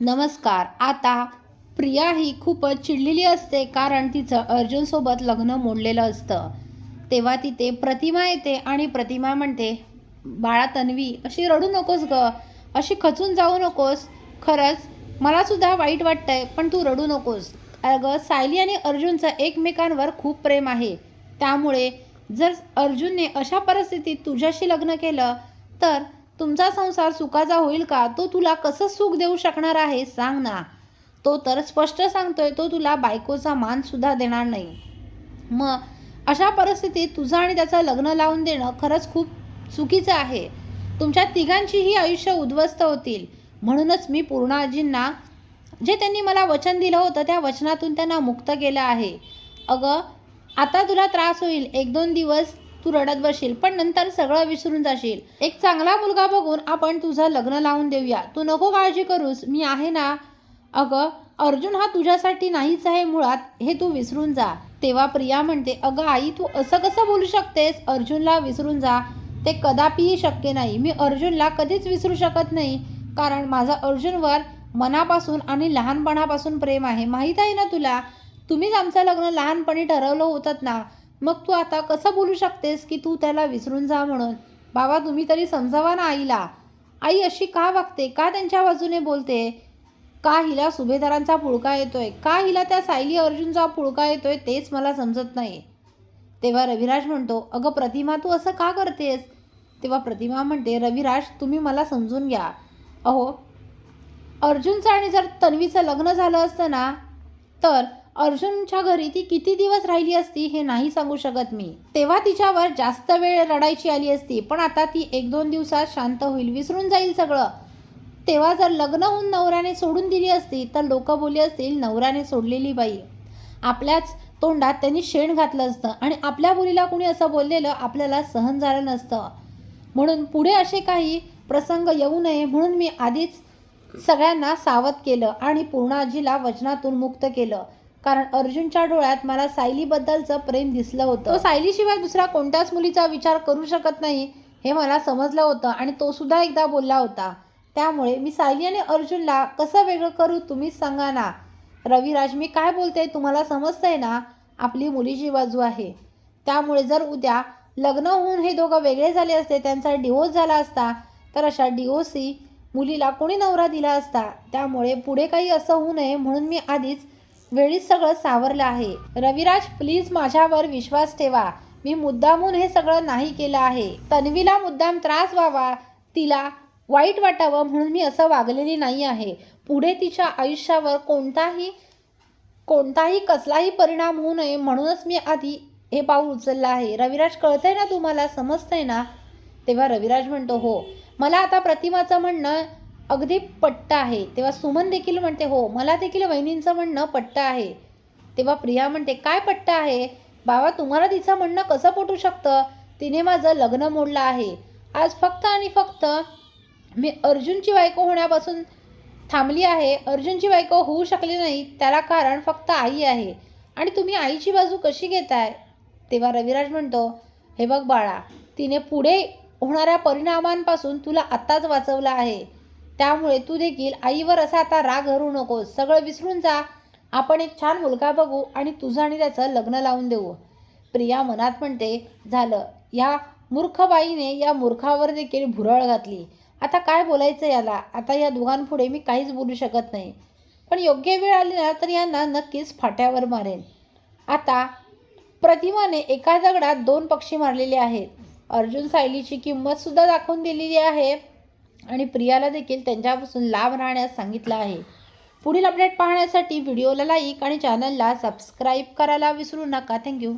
नमस्कार. आता प्रिया ही खूपच चिडलेली असते कारण तिचं अर्जुनसोबत लग्न मोडलेलं असतं. तेव्हा तिथे प्रतिमा येते आणि प्रतिमा म्हणते बाळा तन्वी अशी रडू नकोस ग. अशी खचून जाऊ नकोस. खरंच मलासुद्धा वाईट वाटतंय पण तू रडू नकोस. अगं सायली आणि अर्जुनचं एकमेकांवर खूप प्रेम आहे. त्यामुळे जर अर्जुनने अशा परिस्थितीत तुझ्याशी लग्न केलं तर तुमचा संसार सुखाचा होईल का? तो तुला कसं सुख देऊ शकणार आहे सांग ना. तो तर स्पष्ट सांगतोय तो तुला बायकोचा मानसुद्धा देणार नाही. मग अशा परिस्थितीत तुझं आणि त्याचं लग्न लावून देणं खरंच खूप चुकीचं आहे. तुमच्या तिघांचीही आयुष्य उद्ध्वस्त होतील. म्हणूनच मी पूर्ण आजींना जे त्यांनी मला वचन दिलं होतं त्या वचनातून त्यांना मुक्त केलं आहे. अगं आता तुला त्रास होईल. एक दोन दिवस तू रडत बसशील पण नंतर सगळं विसरून जाशील. एक चांगला मुलगा बघून आपण तुझं लग्न लावून देऊया. तू नको काळजी करूस. मी आहे ना? अगं अर्जुन हा तुझ्यासाठी नाहीच आहे मुळात हे तू विसरून जा. तेव्हा प्रिया म्हणते अगं आई तू असं कसं बोलू शकतेस? अर्जुनला विसरून जा. ते कदापिही शक्य नाही. मी अर्जुनला कधीच विसरू शकत नाही. कारण माझं अर्जुनवर मनापासून आणि लहानपणापासून प्रेम आहे. माहीत आहे ना तुला? तुम्हीच आमचं लग्न लहानपणी ठरवलं होतं ना? मग तू आता कसं बोलू शकतेस की तू त्याला विसरून जा म्हणून? बाबा तुम्ही तरी समजावा ना आईला. आई अशी का वागते? का त्यांच्या बाजूने बोलते? का हिला सुभेदारांचा पुळका येतोय? का हिला त्या सायली अर्जुनचा पुळका येतोय तेच मला समजत नाही तेव्हा रविराज म्हणतो अगं प्रतिमा तू असं का करतेस? तेव्हा प्रतिमा म्हणते रविराज तुम्ही मला समजून घ्या. अहो अर्जुनचं आणि जर तन्वीचं लग्न झालं असतं ना तर अर्जुनच्या घरी ती किती दिवस राहिली असती हे नाही सांगू शकत मी. तेव्हा तिच्यावर जास्त वेळ रडायची आली असती पण आता ती एक दोन दिवसात शांत होईल विसरून जाईल सगळं. तेव्हा जर लग्न होऊन नवऱ्याने सोडून दिली असती तर लोक बोली असतील नवऱ्याने सोडलेली बाई. आपल्याच तोंडात त्यांनी शेण घातलं असतं आणि आपल्या मुलीला कुणी असं बोललेलं आपल्याला सहन झालं नसतं. म्हणून पुढे असे काही प्रसंग येऊ नये म्हणून मी आधीच सगळ्यांना सावध केलं आणि पूर्णाजीला वचनातून मुक्त केलं. कारण अर्जुनच्या डोळ्यात मला सायलीबद्दलचं प्रेम दिसलं होतं. तो सायलीशिवाय दुसऱ्या कोणत्याच मुलीचा विचार करू शकत नाही हे मला समजलं होतं आणि तो सुद्धा एकदा बोलला होता. त्यामुळे मी सायली आणि अर्जुनला कसं वेगळं करू तुम्हीच सांगा ना. रविराज मी काय बोलते तुम्हाला समजतंय ना? आपली मुलीची बाजू आहे. त्यामुळे जर उद्या लग्न होऊन हे दोघं वेगळे झाले असते त्यांचा डिवोर्स झाला असता तर अशा डिओसी मुलीला कोणी नवरा दिला असता? त्यामुळे पुढे काही असं होऊ नये म्हणून मी आधीच वेळीच सगळं सावरलं आहे. रविराज प्लीज माझ्यावर विश्वास ठेवा. मी मुद्दामून हे सगळं नाही केलं आहे. तन्वीला मुद्दाम त्रास व्हावा. तिला वाईट वाटावं म्हणून मी असं वागलेली नाही आहे. पुढे तिच्या आयुष्यावर कोणताही कोणताही कसलाही परिणाम होऊ नये म्हणूनच मी आधी हे पाऊल उचललं आहे. रविराज कळतंय ना तुम्हाला? समजतंय ना? तेव्हा रविराज म्हणतो हो. मला आता प्रतिमाचं म्हणणं अगदी पट्ट आहे. तेव्हा सुमन देखील म्हणते हो मला देखील वहिनींचं म्हणणं पट्ट आहे. तेव्हा प्रिया म्हणते काय पट्ट आहे? बाबा तुम्हाला तिचं म्हणणं कसं पटू शकतं? तिने माझं लग्न मोडलं आहे. आज फक्त आणि फक्त मी अर्जुनची बायको होण्यापासून थांबली आहे. अर्जुनची बायको होऊ शकली नाही. त्याला कारण फक्त आई आहे. आणि तुम्ही आईची बाजू कशी घेताय? तेव्हा रविराज म्हणतो हे बघ बाळा तिने पुढे होणाऱ्या परिणामांपासून तुला आत्ताच वाचवलं आहे. त्यामुळे तू देखील आईवर असा आता राग धरू नकोस. सगळं विसरून जा. आपण एक छान मुलगा बघू आणि तुझं आणि त्याचं लग्न लावून देऊ. प्रिया मनात म्हणते झालं. या मूर्खबाईने या मूर्खावर देखील भुरळ घातली. आता काय बोलायचं याला? आता या दोघांपुढे मी काहीच बोलू शकत नाही. पण योग्य वेळ आली ना तर यांना नक्कीच फाट्यावर मारेन. आता प्रतिमाने एका दगडात दोन पक्षी मारलेले आहेत. अर्जुन सायलीची किंमतसुद्धा दाखवून दिलेली आहे. आणि प्रियाला देखील त्यांच्यापासून लाभ राहण्यास सांगितलं आहे. पुढील अपडेट पाहण्यासाठी व्हिडिओला लाईक आणि चॅनलला सबस्क्राईब करायला विसरू नका. थँक्यू